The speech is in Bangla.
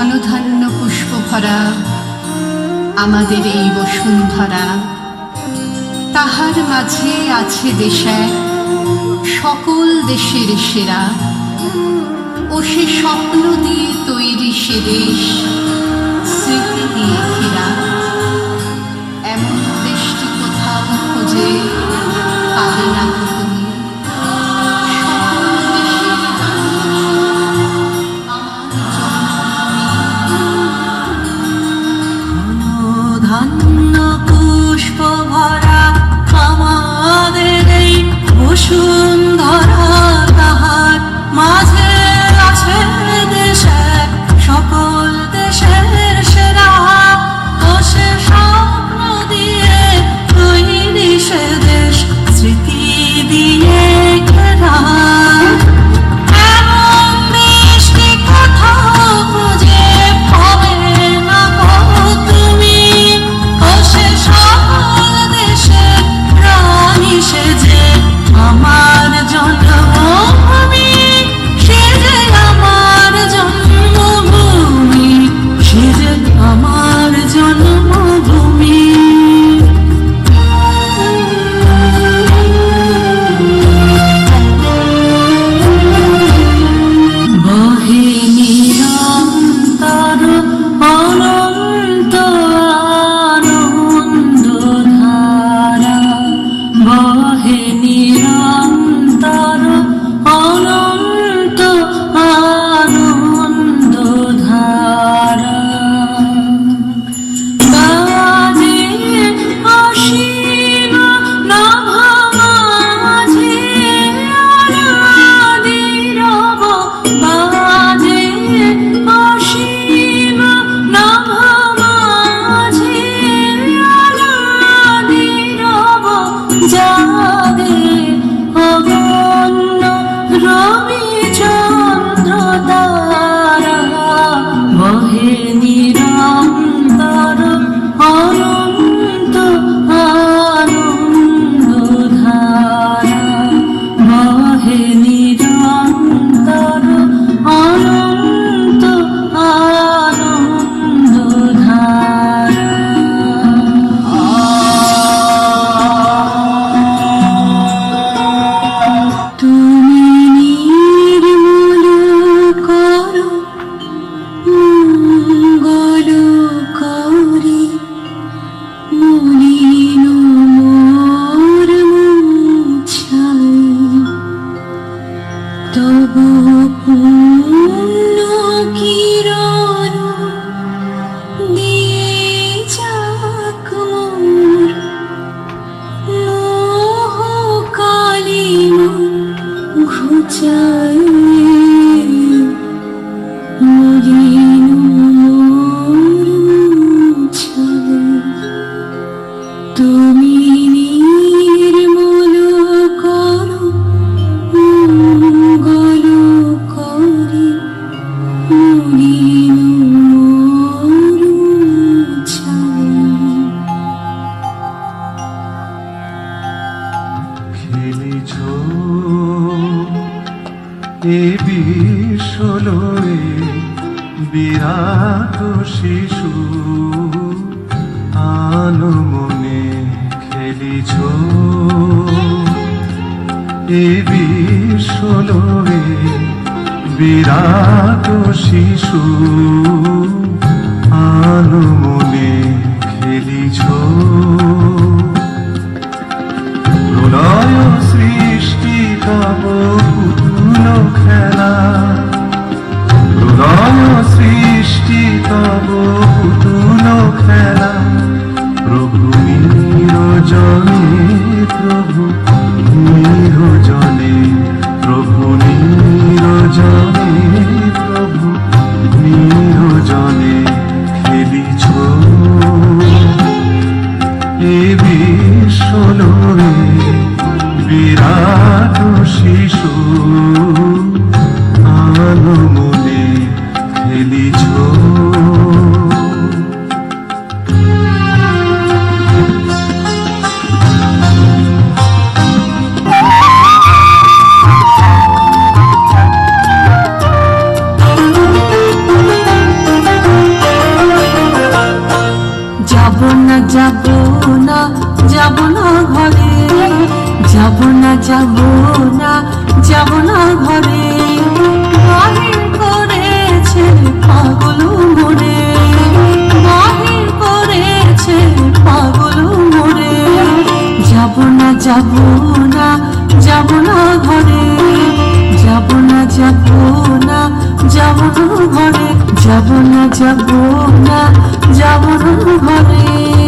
ঘনধান্য পুষ্প ভরা আমাদের এই বসুন্ধরা। তাহার মাঝে আছে দেশে সকল দেশের সেরা। ও সে স্বপ্ন দিয়ে তৈরি সে দেশ স্মৃতি দিয়ে ঘেরা। এমন দেশটি কোথাও খোঁজে পাবে না। বসুন্ধরা 青 তুমি এ বিশ্বলয়ে বিরাট শিশু আন খেলিছ। এ বিশ্বলয়ে বিরাট শিশু আন যাব না ঘরে, যাব না যাব না যাব না ঘরে। বাহির করেছে পাগল বাহির করেছে পাগল মরে। যাব না যাব না যাব না ঘরে, যাব না যাব না যাব না ঘরে, যাব না যাব না যাব না ঘরে।